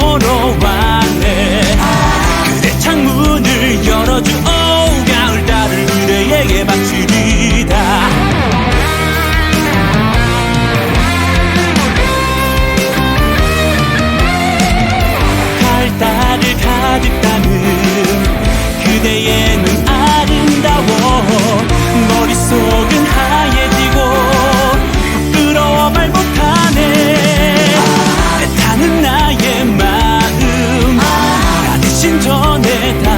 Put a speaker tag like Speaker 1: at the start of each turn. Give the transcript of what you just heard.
Speaker 1: No. 전에